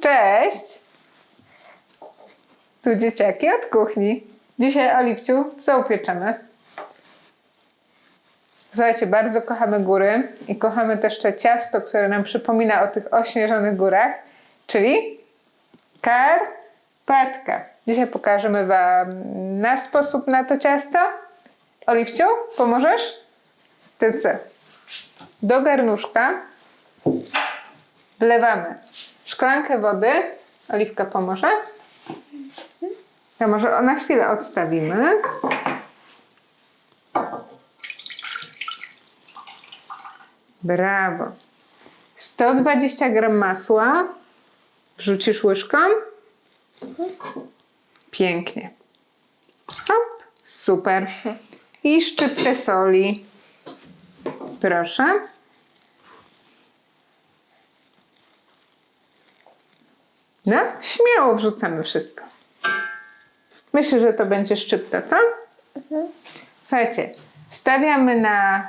Cześć! Tu dzieciaki od kuchni. Dzisiaj, Oliwciu, co upieczemy? Słuchajcie, bardzo kochamy góry i kochamy też to ciasto, które nam przypomina o tych ośnieżonych górach, czyli karpatka. Dzisiaj pokażemy Wam nasz sposób na to ciasto. Oliwciu, pomożesz? Ty co? Do garnuszka wlewamy szklankę wody. Oliwka pomoże. Ja może na chwilę odstawimy. Brawo. 120 gram masła. Wrzucisz łyżką. Pięknie. Hop, super. I szczyptę soli. Proszę. No, śmiało wrzucamy wszystko. Myślę, że to będzie szczypta, co? Słuchajcie, stawiamy na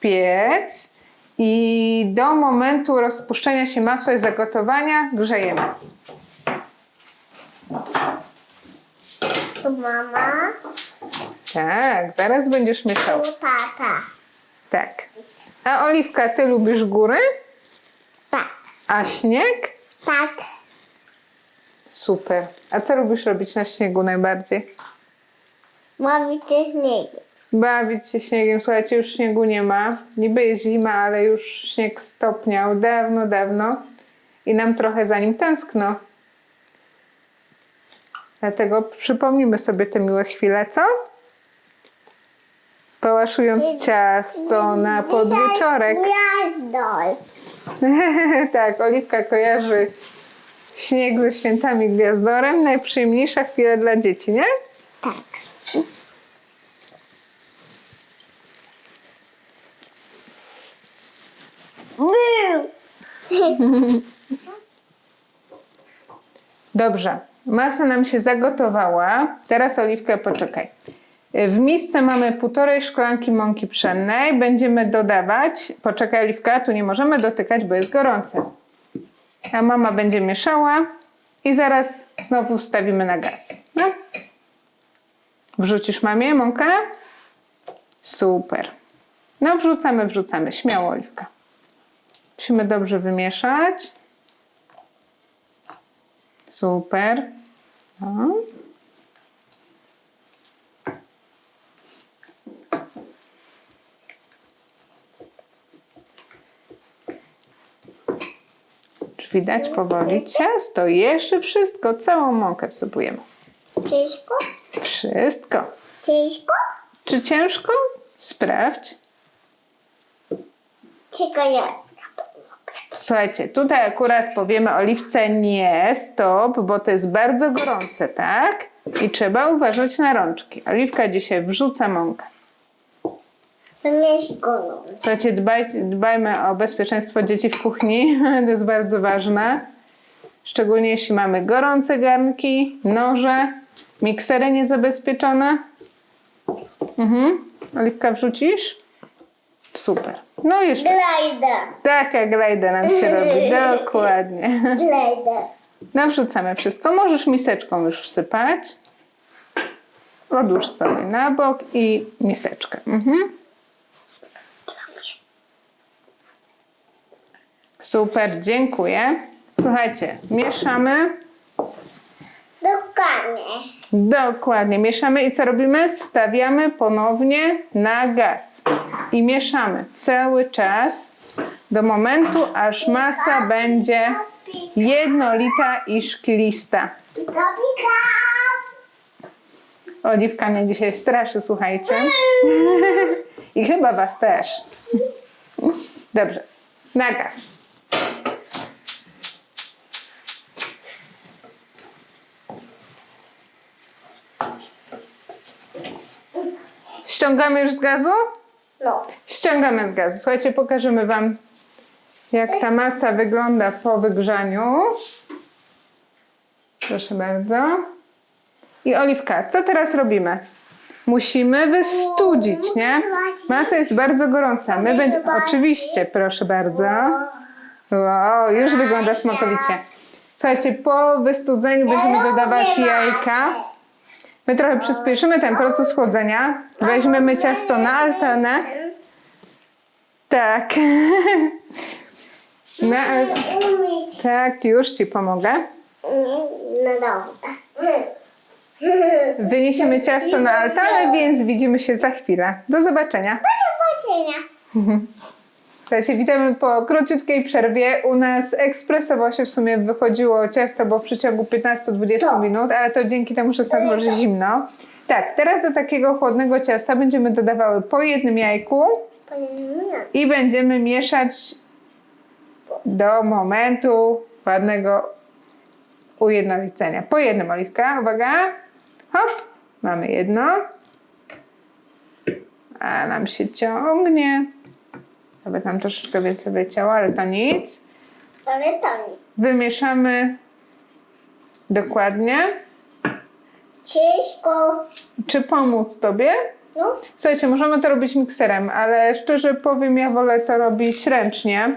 piec i do momentu rozpuszczenia się masła i zagotowania grzejemy. Tu mama, Tak, zaraz będziesz mieszał. tu tata. Tak. A Oliwka, ty lubisz góry? Tak, A śnieg? tak. Super. A co lubisz robić na śniegu najbardziej? Mamy też niego. Bawić się śniegiem. Słuchajcie, już śniegu nie ma. Niby jest zima, ale już śnieg stopniał dawno, dawno. I nam trochę za nim tęskno. Dlatego przypomnimy sobie te miłe chwile, co? Pałaszując ciasto na podwieczorek. Gwiazdol. tak, Oliwka kojarzy śnieg ze świętami gwiazdorem. Najprzyjemniejsza chwila dla dzieci, nie? Tak. Był. Dobrze, masa nam się zagotowała. Teraz Oliwka, poczekaj. W misce mamy półtorej szklanki mąki pszennej. Będziemy dodawać. Poczekaj, Oliwka, tu nie możemy dotykać, bo jest gorące. A mama będzie mieszała i zaraz znowu wstawimy na gaz. No. Wrzucisz mamie mąkę? Super. No, wrzucamy, wrzucamy. Śmiało, Oliwka. Musimy dobrze wymieszać. Super. No. Czy widać powoli ciasto? Jeszcze wszystko, całą mąkę wsypujemy. Ciężko? Wszystko. Ciężko? Czy ciężko? Sprawdź. Czekaj, ja. Słuchajcie, tutaj akurat powiemy Oliwce nie, stop, bo to jest bardzo gorące, tak? I trzeba uważać na rączki. Oliwka dzisiaj wrzuca mąkę. Gorące. Słuchajcie, dbaj, dbajmy o bezpieczeństwo dzieci w kuchni, to jest bardzo ważne. Szczególnie jeśli mamy gorące garnki, noże, miksery niezabezpieczone. Mhm. Oliwka wrzucisz? Super. No jeszcze. Glajda. Taka glajda nam się robi, dokładnie. Glajda. No wrzucamy wszystko. Możesz miseczką już wsypać. Odłóż sobie na bok i miseczkę. Mhm. Super, dziękuję. Słuchajcie, mieszamy. Dokładnie. Dokładnie, mieszamy i co robimy? Wstawiamy ponownie na gaz. I mieszamy cały czas do momentu, aż masa będzie jednolita i szklista. Pika, pika. Oliwka mnie dzisiaj straszy, słuchajcie. I chyba was też. Dobrze, na gaz. Ściągamy już z gazu? No. Ściągamy z gazu. Słuchajcie, pokażemy wam, jak ta masa wygląda po wygrzaniu. Proszę bardzo. I Oliwka, co teraz robimy? Musimy wystudzić, nie? Masa jest bardzo gorąca. My będziemy. Oczywiście, proszę bardzo. Wow, już wygląda smakowicie. Słuchajcie, po wystudzeniu będziemy dodawać jajka. My trochę przyspieszymy ten proces chłodzenia. Weźmiemy ciasto na altanę. Tak. Na al- tak, już Ci pomogę. No dobra. Wyniesiemy ciasto na altanę, więc widzimy się za chwilę. Do zobaczenia. Do zobaczenia. Słuchajcie, witamy po króciutkiej przerwie. U nas ekspresowo się w sumie wychodziło ciasto, bo w przeciągu 15-20 To. minut, ale to dzięki temu, że jest na dworze zimno. Tak, teraz do takiego chłodnego ciasta będziemy dodawały po jednym jajku i będziemy mieszać do momentu ładnego ujednolicenia. Po jednym oliwka, uwaga. Hop, mamy jedno. A nam się ciągnie. Nawet nam troszeczkę więcej wycięło, ale to nic. Ale to nie. Wymieszamy dokładnie. Ciężko. Czy pomóc Tobie? No. Słuchajcie, możemy to robić mikserem, ale szczerze powiem, ja wolę to robić ręcznie.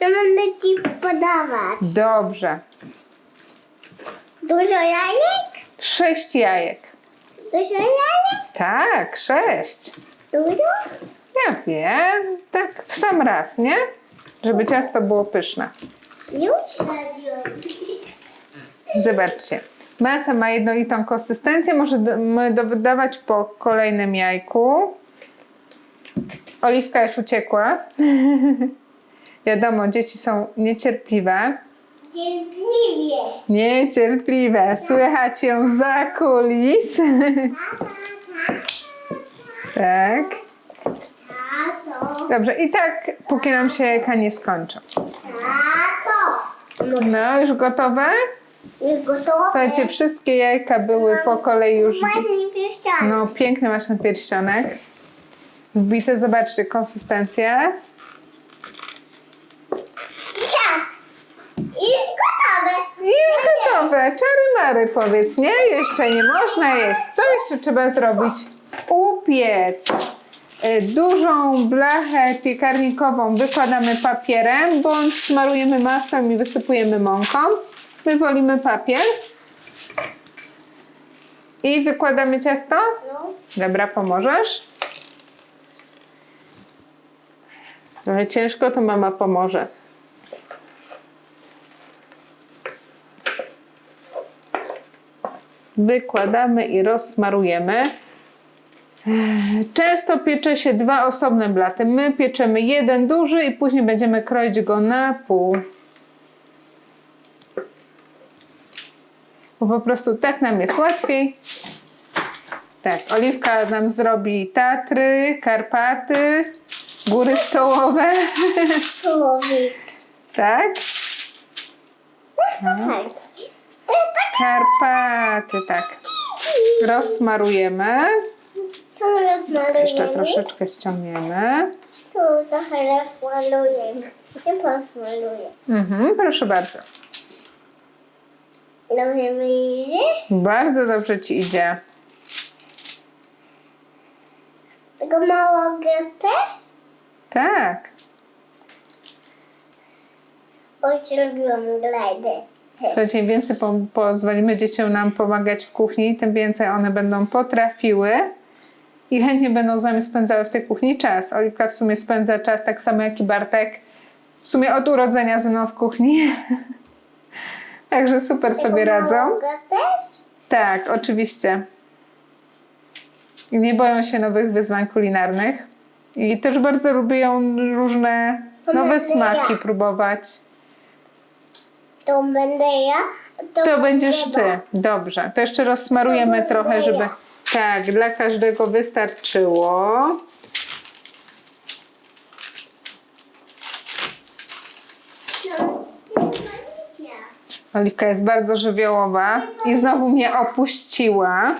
Ja będę ci podawać. Dobrze. Dużo jajek? Sześć jajek. Dużo jajek? Tak, sześć. Dużo? Ja wiem, tak w sam raz, nie? Żeby ciasto było pyszne. Już? Zobaczcie. Masa ma jednolitą konsystencję, możemy dodawać po kolejnym jajku. Oliwka już uciekła. Wiadomo, dzieci są niecierpliwe. Cierpliwie. Niecierpliwe. Słychać ją za kulis. tak. Tato. Dobrze, i tak póki nam się jajka nie skończą. No, już gotowe? Jest gotowe. Słuchajcie, wszystkie jajka były po kolei już. No, piękny masz ten pierścionek. Wbite, zobaczcie, konsystencję. Jest gotowe. I już gotowe. Czary mary powiedz, nie? Jeszcze nie można jeść. Co jeszcze trzeba zrobić? Upiec. Y, Dużą blachę piekarnikową wykładamy papierem, bądź smarujemy masą i wysypujemy mąką. My wolimy papier. I wykładamy ciasto. No. Dobra, pomożesz? Trochę ciężko, to mama pomoże. Wykładamy i rozsmarujemy. Często piecze się dwa osobne blaty. My pieczemy jeden duży i później będziemy kroić go na pół. Bo po prostu tak nam jest łatwiej. Tak, Oliwka nam zrobi Tatry, Karpaty, Góry Stołowe. Człowiek. tak? Tak. Karpaty, tak. Rozsmarujemy. Jeszcze troszeczkę ściągniemy. Tu trochę rozmalujemy. I posmaluję. Mhm, proszę bardzo. Dobrze mi idzie? Bardzo dobrze ci idzie. Tego małego też? Tak. Ojciec lubiłam glajdy. Więcej po, pozwolimy dzieciom nam pomagać w kuchni, tym więcej one będą potrafiły i chętnie będą z nami spędzały w tej kuchni czas. Oliwka w sumie spędza czas tak samo jak i Bartek. W sumie od urodzenia ze mną w kuchni. Także super sobie radzą. Też? Tak, oczywiście. I nie boją się nowych wyzwań kulinarnych. I też bardzo lubią różne nowe smaki próbować. To będę ja. To będziesz będzie ty. Dobrze. To jeszcze rozsmarujemy To trochę, żeby. Tak, dla każdego wystarczyło. Oliwka jest bardzo żywiołowa i znowu mnie opuściła.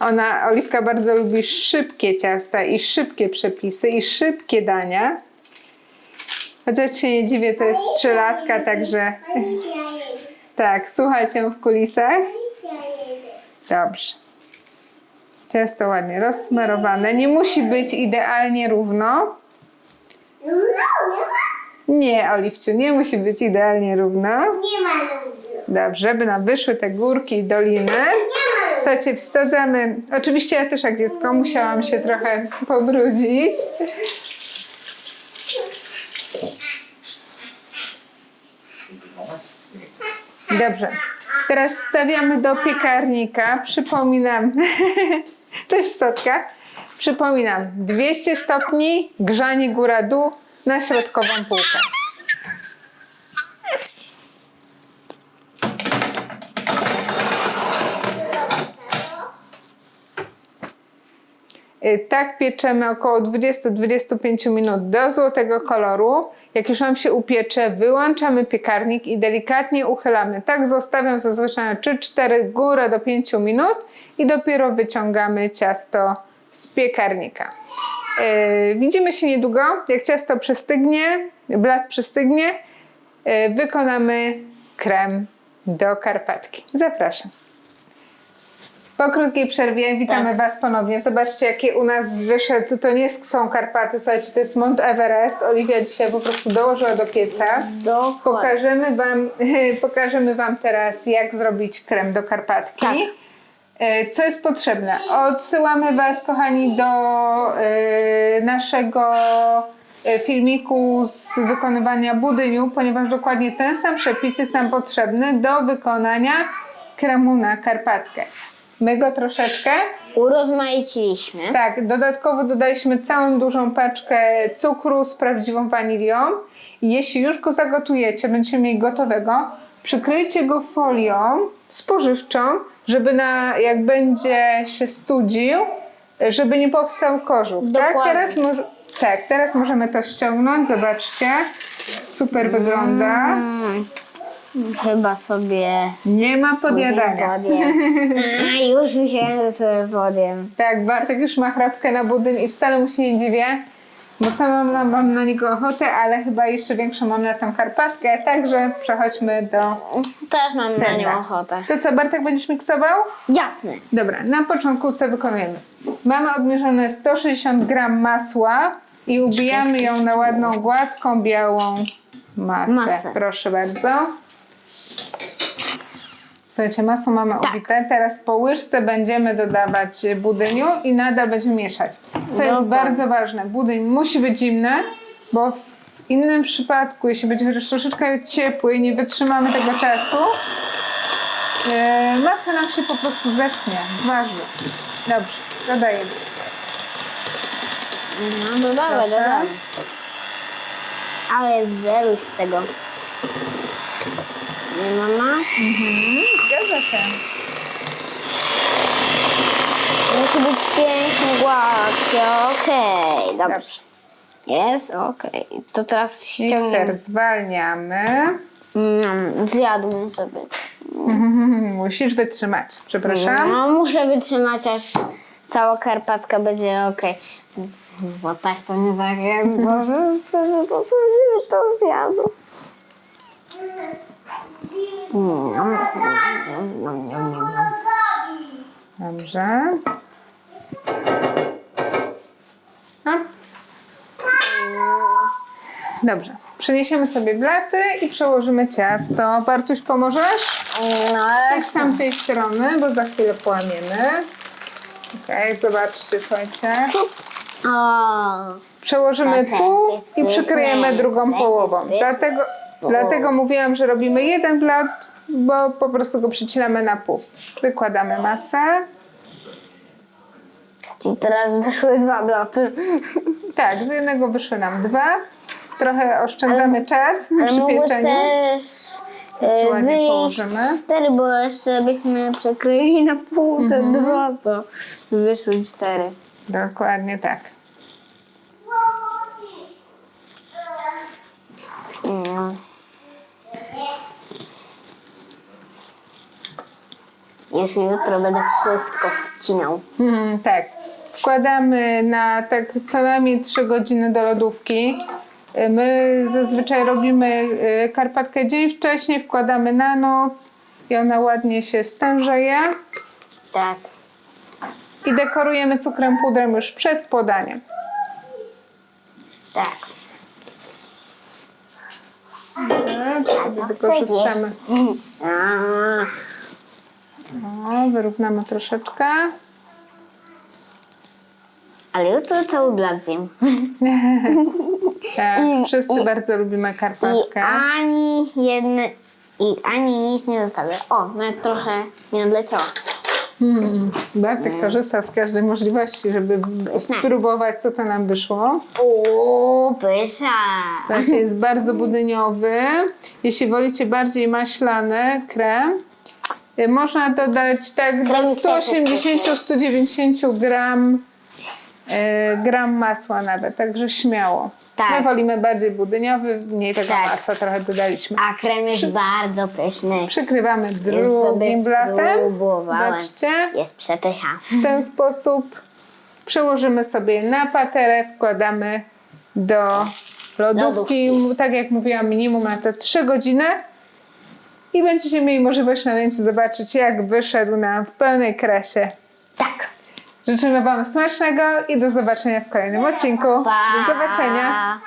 Ona, Oliwka bardzo lubi szybkie ciasta i szybkie przepisy i szybkie dania. Chociaż się nie dziwię, to jest trzylatka, także tak, słuchaj cię w kulisach. Dobrze. Ciasto ładnie rozsmarowane. Nie musi być idealnie równo. Nie, Oliwciu, nie musi być idealnie równo. Nie ma lubię. Dobrze, by nam wyszły te górki i doliny. Słuchajcie, wsadzamy. Oczywiście ja też jak dziecko musiałam się trochę pobrudzić. Dobrze. Teraz stawiamy do piekarnika. Przypominam. Cześć psotka. Przypominam. 200 stopni, grzanie góra-dół na środkową półkę. Tak pieczemy około 20-25 minut do złotego koloru. Jak już nam się upiecze, wyłączamy piekarnik i delikatnie uchylamy. Tak zostawiam zazwyczaj na 3-4 górę do 5 minut i dopiero wyciągamy ciasto z piekarnika. Y, Widzimy się niedługo. Jak ciasto przystygnie, blat przystygnie, y, wykonamy krem do karpatki. Zapraszam. Po krótkiej przerwie witamy Was ponownie. Zobaczcie, jakie u nas wyszedł. To nie są Karpaty, słuchajcie, to jest Mount Everest. Oliwia dzisiaj po prostu dołożyła do pieca. Dokładnie. Pokażemy wam, pokażemy wam teraz, jak zrobić krem do Karpatki. Tak. E, Co jest potrzebne? Odsyłamy Was, kochani, do e, naszego e, filmiku z wykonywania budyniu, ponieważ dokładnie ten sam przepis jest nam potrzebny do wykonania kremu na Karpatkę. My go troszeczkę Urozmaiciliśmy. tak, dodatkowo dodaliśmy całą dużą paczkę cukru z prawdziwą wanilią. Jeśli już go zagotujecie, będziecie mieli gotowego, przykryjcie go folią spożywczą, żeby na, jak będzie się studził, żeby nie powstał kożuch. Tak? Teraz, moż, tak, teraz możemy to ściągnąć, zobaczcie. Super wygląda. Mm, chyba sobie Nie ma podjadania. A, już myślałem, że sobie podjem. Tak, Bartek już ma chrapkę na budyń i wcale mu się nie dziwię, bo sama mam, mam na niego ochotę, ale chyba jeszcze większą mam na tą karpatkę, także przechodźmy do Też mam na nią ochotę. To co, Bartek będziesz miksował? Jasne. Dobra, na początku co wykonujemy? Mamy odmierzone 160 gram masła i ubijamy ją na ładną, gładką, białą masę. Masę. Proszę bardzo. Słuchajcie, masło mamy Tak. ubite. Teraz po łyżce będziemy dodawać budyniu i nadal będziemy mieszać. Co jest bardzo ważne, budyń musi być zimny, bo w innym przypadku, jeśli będzie chociaż troszeczkę ciepły i nie wytrzymamy tego czasu, e, masa nam się po prostu zetnie, zważy. Dobrze, dodajemy. No dodawaj, Proszę. dodawaj. Ale zeruj z tego. Nie mama? Zgadza się. Musi być pięknie gładkie, okej, dobrze. Dobrze. Jest, okej. To teraz Mikser ściągniemy. zwalniamy. Mm, zjadłbym sobie. Musisz wytrzymać. Przepraszam. No, muszę wytrzymać, aż cała Karpatka będzie okej. Bo tak to nie zachęcam wszystko, że to sobie to zjadł. Dobrze. A. Dobrze. Przeniesiemy sobie blaty i przełożymy ciasto. Bartuś, pomożesz? No, Ty z tamtej strony, bo za chwilę połamiemy. Okej, zobaczcie, słuchajcie. O, Przełożymy pół i przykryjemy drugą połową. Dlatego, dlatego mówiłam, że robimy jeden blat, bo po prostu go przycinamy na pół. Wykładamy masę. i teraz wyszły dwa bloty. Tak, z jednego wyszły nam dwa. Trochę oszczędzamy czas przy mogły pieczeniu. też e, ładnie wyjść położymy. cztery, bo jeszcze byśmy przekryli na pół te Mhm. dwa, to wyszły cztery. Dokładnie tak. No. Już jutro będę wszystko wcinał. Mhm, tak. Wkładamy na tak co najmniej 3 godziny do lodówki. Y, My zazwyczaj robimy y, karpatkę dzień wcześniej, wkładamy na noc i ona ładnie się stężeje. Tak. I dekorujemy cukrem pudrem już przed podaniem. Tak. sobie wykorzystamy. A, O, wyrównamy troszeczkę. Ale jutro cały blat zjem. Tak, I- wszyscy i- bardzo lubimy I karpatkę. ani jedne, i ani nic nie zostawię. O, nawet trochę nie odleciało. Hmm. Bartek korzystał z każdej możliwości, żeby spróbować, co to nam wyszło. Uuu, pysza. Znaczy jest bardzo budyniowy. Jeśli wolicie bardziej maślany krem, można dodać tak do Krem też jest 180-190 gram, y, gram masła nawet, także śmiało. Tak. My wolimy bardziej budyniowy, mniej tego Tak. masła trochę dodaliśmy. A krem jest bardzo pyszny. Przykrywamy drugim blatem. Zobaczcie. Jest przepycha. W ten sposób przełożymy sobie na paterę, wkładamy do lodówki, tak jak mówiłam, minimum na te 3 godziny i będziecie mieli możliwość na zdjęciu zobaczyć, jak wyszedł nam w pełnej krasie. Tak. Życzymy Wam smacznego i do zobaczenia w kolejnym odcinku. Pa. Do zobaczenia.